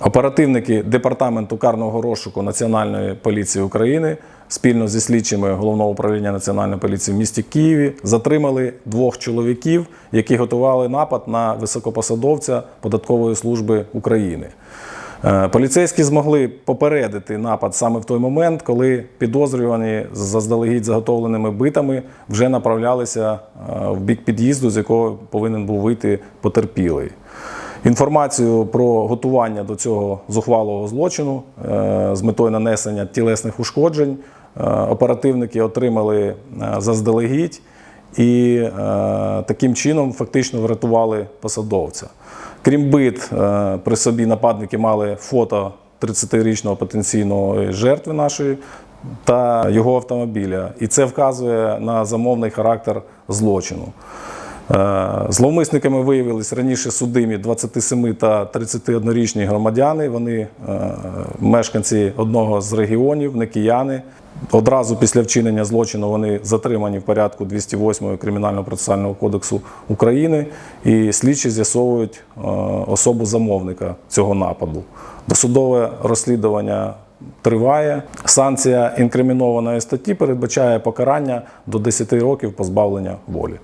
Оперативники департаменту карного розшуку Національної поліції України спільно зі слідчими головного управління Національної поліції в місті Києві затримали двох чоловіків, які готували напад на високопосадовця податкової служби України. Е, Поліцейські змогли попередити напад саме в той момент, коли підозрювані з заздалегідь заготовленими битами вже направлялися е, в бік під'їзду, з якого повинен був вийти потерпілий. Інформацію про готування до цього зухвалого злочину е, з метою нанесення тілесних ушкоджень е, оперативники отримали е, заздалегідь і таким чином фактично врятували посадовця. Крім бит, при собі нападники мали фото 30-річного потенційного жертви нашої та його автомобіля. І це вказує на замовний характер злочину. Е, Зловмисниками виявились раніше судимі 27 та 31-річні громадяни. Вони е, мешканці одного з регіонів, не кияни. Одразу після вчинення злочину вони затримані в порядку 208 Кримінального процесуального кодексу України, і слідчі з'ясовують е, особу замовника цього нападу. Досудове розслідування триває. Санкція інкримінованої статті передбачає покарання до 10 років позбавлення волі.